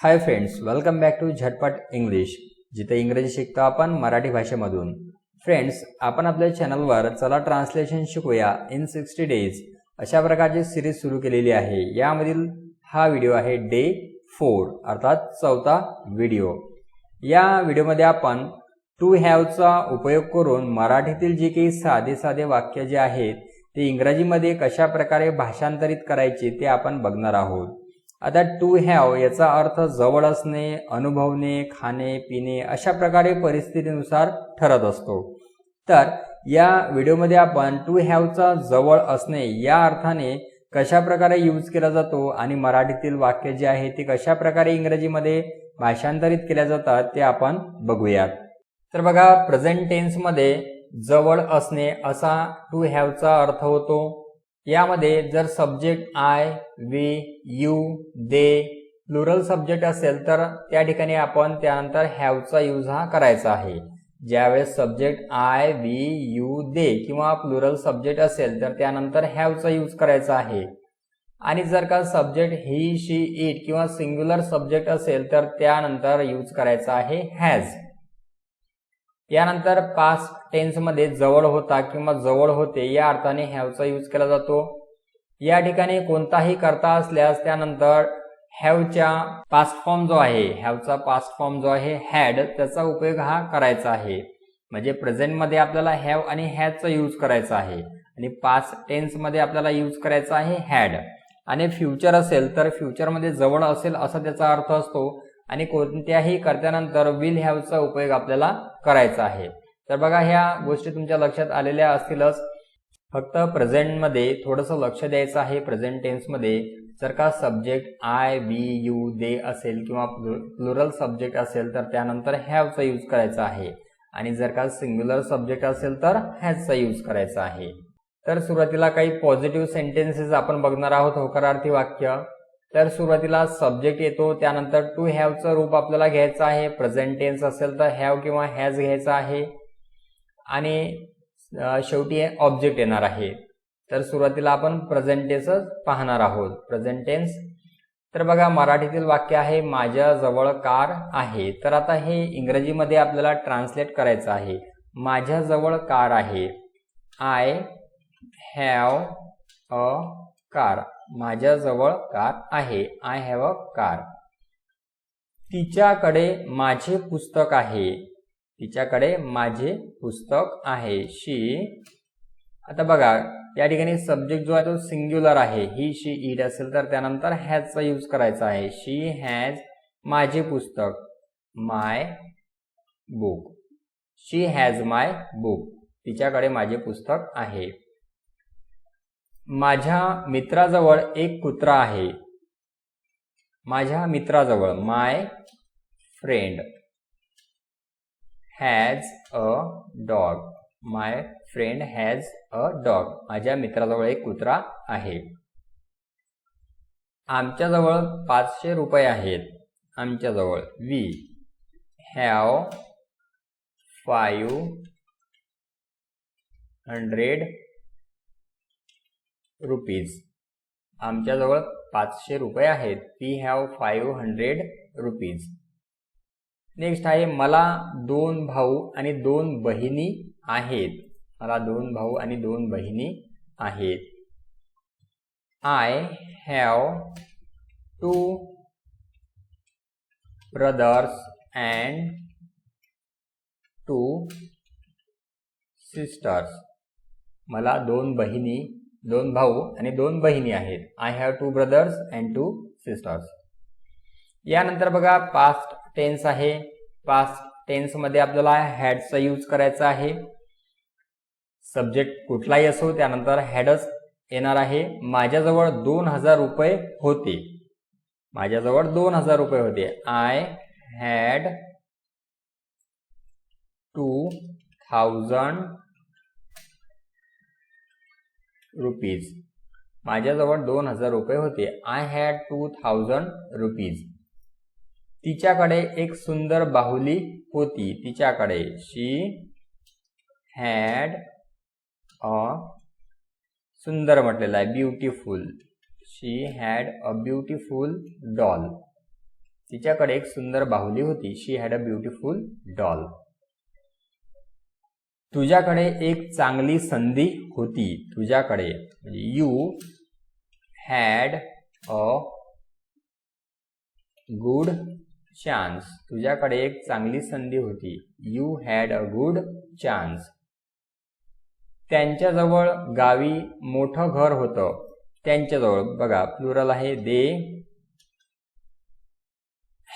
Hi friends welcome back to झटपट English जिथे इंग्रजी शिकतो आपण मराठी भाषेमधून. फ्रेंड्स आपण आपल्या चॅनलवर चला ट्रान्सलेशन शिकूया इन सिक्स्टी डेज अशा प्रकारची सिरीज सुरू केलेली आहे. यामधील हा व्हिडिओ आहे डे फोर अर्थात चौथा व्हिडिओ या व्हिडिओमध्ये आपण टू हॅवचा उपयोग करून मराठीतील जे काही साधे साधे वाक्य जे आहेत ते इंग्रजीमध्ये कशा प्रकारे भाषांतरित करायचे ते आपण बघणार आहोत. आता टू हॅव याचा अर्थ जवळ असणे अनुभवणे खाणे पिणे अशा प्रकारे परिस्थितीनुसार ठरत असतो. तर या व्हिडिओमध्ये आपण टू हॅवचा जवळ असणे या अर्थाने कशा प्रकारे यूज केला जातो आणि मराठीतील वाक्य जे आहे ते कशा प्रकारे इंग्रजीमध्ये भाषांतरित केल्या जातात ते आपण बघूयात. तर बघा प्रेझेंट टेन्समध्ये जवळ असणे असा टू हॅवचा अर्थ होतो. यामध्ये जर subject I we you they plural subject असेल तर त्या ठिकाणी आपण त्यानंतर हॅवचा यूज हा करायचा आहे. ज्यावेळेस subject I we you they किंवा प्लुरल सब्जेक्ट असेल तर त्यानंतर हॅवचा यूज करायचा आहे. आणि जर का सब्जेक्ट ही शी इट किंवा सिंग्युलर सब्जेक्ट असेल तर त्यानंतर यूज करायचा आहे हॅज यानंतर पास टेन्समध्ये जवळ होता किंवा जवळ होते या अर्थाने हॅवचा यूज केला जातो. या ठिकाणी कोणताही करता असल्यास त्यानंतर हॅवच्या पास्ट फॉर्म जो आहे हॅवचा पास्ट फॉर्म जो आहे हॅड त्याचा उपयोग हा करायचा आहे. म्हणजे प्रेझेंटमध्ये आपल्याला हॅव आणि हॅजचा यूज करायचा आहे. आणि पास्ट टेन्समध्ये आपल्याला यूज करायचा आहे हॅड आणि फ्युचर असेल तर फ्युचरमध्ये जवळ असेल असा त्याचा अर्थ असतो. आणि कोणत्याही कर्त्यानंतर विल हॅवचा उपयोग आपल्याला करायचा आहे. तर बघा ह्या गोष्टी तुमच्या लक्षात आलेल्या असतीलच. फक्त प्रेझेंटमध्ये थोडंसं लक्ष द्यायचं आहे. प्रेझेंट टेन्समध्ये जर का subject I we you they असेल किंवा प्लुरल सब्जेक्ट असेल तर त्यानंतर हॅवचा यूज करायचा आहे. आणि जर का सिंग्युलर सब्जेक्ट असेल तर हॅजचा यूज करायचा आहे. तर सुरुवातीला काही पॉझिटिव्ह सेंटेन्सेस आपण बघणार आहोत होकारार्थी वाक्य. तर सुरुवातीला सब्जेक्ट येतो त्यानंतर टू हॅवचं रूप आपल्याला घ्यायचं आहे. प्रेझेंट टेन्स असेल तर हॅव किंवा हॅज घ्यायचं आहे. आणि शेवटी ऑब्जेक्ट येणार आहे. तर सुरुवातीला आपण प्रेझेंट टेन्सच पाहणार आहोत. प्रेझेंट टेन्स तर बघा मराठीतील वाक्य आहे माझ्या जवळ कार आहे. तर आता हे इंग्रजीमध्ये आपल्याला ट्रान्सलेट करायचं आहे. माझ्या जवळ कार आहे. आय हॅव अ कार माझ्याजवळ कार आहे. आय हॅव अ कार तिच्याकडे माझे पुस्तक आहे. तिच्याकडे माझे पुस्तक आहे. शी आता बघा या ठिकाणी सब्जेक्ट जो आहे तो सिंग्युलर आहे. ही शी इट असेल तर त्यानंतर हॅजचा यूज करायचा आहे. शी हॅज माझे पुस्तक. My book she has my book तिच्याकडे माझे पुस्तक आहे. माझ्या मित्राजवळ एक कुत्रा आहे. माझ्या मित्राजवळ my friend has a dog my friend has a dog माझ्या मित्राजवळ एक कुत्रा आहे. आमच्याजवळ पाचशे रुपये आहेत. आमच्याजवळ we have five hundred rupees आमच्याजवळ पाचशे रुपये आहेत. We have five hundred rupees next आहे मला दोन भाऊ आणि दोन बहिणी आहेत. मला दोन भाऊ आणि दोन बहिणी आहेत. I have two brothers and two sisters मला दोन बहिणी दोन भाऊ आणि दोन बहिणी आहेत. I have two brothers and two sisters यानंतर बघा पास्ट टेन्स आहे. पास्ट टेन्समध्ये आपल्याला हॅडचा यूज करायचा आहे. सब्जेक्ट कुठलाही असो त्यानंतर हॅडच येणार आहे. माझ्याजवळ दोन हजार रुपये होते. माझ्याजवळ दोन हजार रुपये होते. I had two thousand rupees माझ्याजवळ दोन हजार रुपये होते. I had two thousand rupees तिच्याकडे एक सुंदर बाहुली होती. तिच्याकडे. शी हॅड अ सुंदर म्हटलेलं आहे. Beautiful she had a beautiful doll तिच्याकडे एक सुंदर बाहुली होती. She had a beautiful doll तुझ्याकडे एक चांगली संधी होती. तुझ्याकडे. You had a good chance तुझ्याकडे एक चांगली संधी होती. You had a good chance त्यांच्याजवळ गावी मोठं घर होतं. त्यांच्याजवळ बघा प्लुरल आहे दे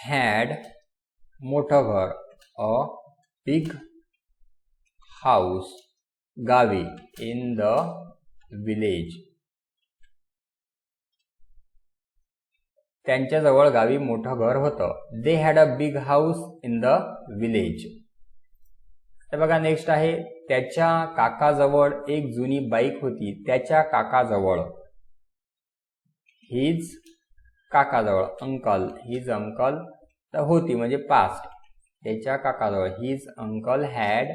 हॅड मोठं घर. अ बिग हाऊस गावी इन द विलेज त्यांच्याजवळ गावी मोठं घर होतं. They had a big house in the village तर बघा नेक्स्ट आहे त्याच्या काकाजवळ एक जुनी बाईक होती. त्याच्या काकाजवळ. हिज काकाजवळ अंकल हिज अंकल तर होती म्हणजे पास्ट त्याच्या काकाजवळ हिज अंकल हॅड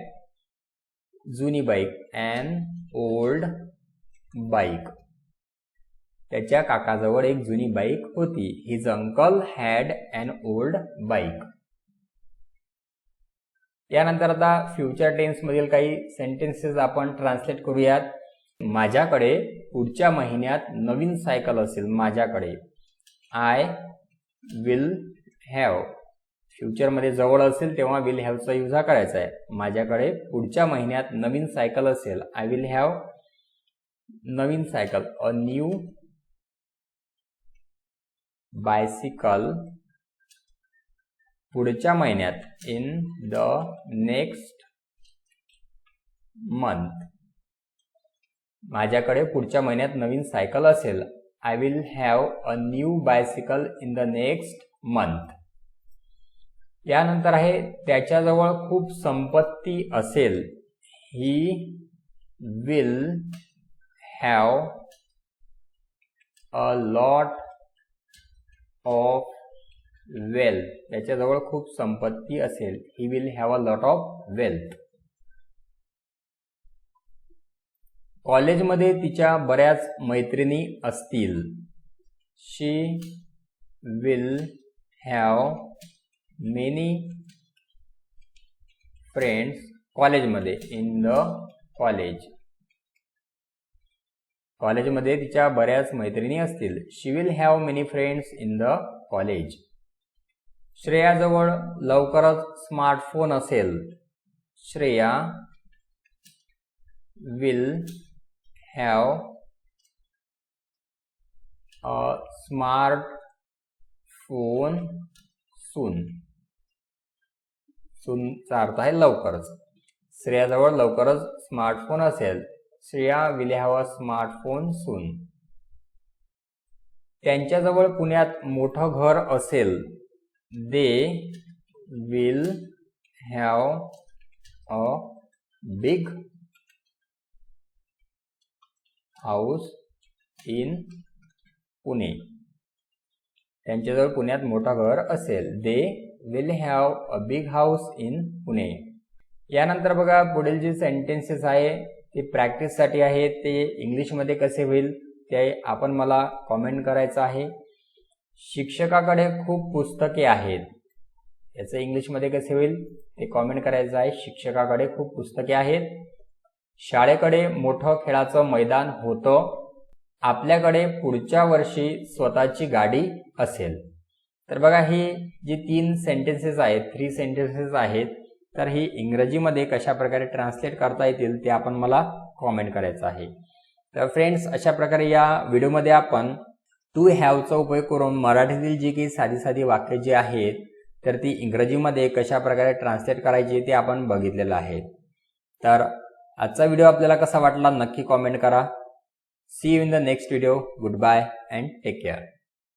जुनी बाईक अँड ओल्ड बाईक त्याच्या काकाजवळ एक जुनी बाईक होती. His uncle had and old bike यानंतर आता फ्युचर टेन्स मधील काही सेंटेन्सेस आपण ट्रान्सलेट करूयात. माझ्याकडे पुढच्या महिन्यात नवीन सायकल असेल माझ्याकडे. आय विल हॅव फ्युचरमध्ये जवळ असेल तेव्हा विल हॅवचा यूज हा करायचा आहे. माझ्याकडे पुढच्या महिन्यात नवीन सायकल असेल आय विल हॅव नवीन सायकल अ न्यू बायसिकल पुढच्या महिन्यात इन द नेक्स्ट मंथ माझ्याकडे पुढच्या महिन्यात नवीन सायकल असेल I will have a new bicycle in the next month यानंतर आहे त्याच्याजवळ खूप संपत्ती असेल he will have a lot of wealth त्याच्याजवळ खूप संपत्ती असेल he will have a lot of wealth कॉलेजमध्ये तिच्या बऱ्याच मैत्रिणी असतील. She will have many friends कॉलेजमध्ये इन द कॉलेज कॉलेजमध्ये तिच्या बऱ्याच मैत्रिणी असतील. She will have many friends in the college श्रेयाजवळ लवकरच स्मार्टफोन असेल. Shreya will have a smart phone soon सूनचा अर्थ आहे लवकरच. श्रेयाजवळ लवकरच स्मार्टफोन असेल. Shreya will have a smartphone soon त्यांच्याजवळ पुण्यात मोठं घर असेल. They will have a big house in Pune त्यांच्याजवळ पुण्यात मोठं घर असेल. They will have a big house in Pune यानंतर बघा पुढील जे सेंटेन्सेस आहे ते प्रॅक्टिससाठी आहे ते इंग्लिशमध्ये कसे होईल ते आपण मला कॉमेंट करायचं आहे. शिक्षकाकडे खूप पुस्तके आहेत. याचं इंग्लिशमध्ये कसे होईल ते कॉमेंट करायचं आहे. शिक्षकाकडे खूप पुस्तके आहेत. शाळेकडे मोठं खेळाचं मैदान होतं. आपल्याकडे पुढच्या वर्षी स्वतःची गाडी असेल. तर बघा हे जी तीन सेंटेन्सेस आहेत थ्री सेंटेन्सेस आहेत तर हे इंग्रजीमध्ये कशा प्रकारे ट्रान्सलेट करता येतील ते आपण मला कॉमेंट करायचं आहे. तर फ्रेंड्स अशा प्रकारे या व्हिडिओमध्ये आपण टू हॅवचा उपयोग करून मराठीतील जी काही साधी साधी वाक्य जी आहेत तर ती इंग्रजीमध्ये कशा प्रकारे ट्रान्सलेट करायची ते आपण बघितलेलं आहे. तर आजचा व्हिडिओ आपल्याला कसा वाटला नक्की कॉमेंट करा. See you in the next video goodbye and take care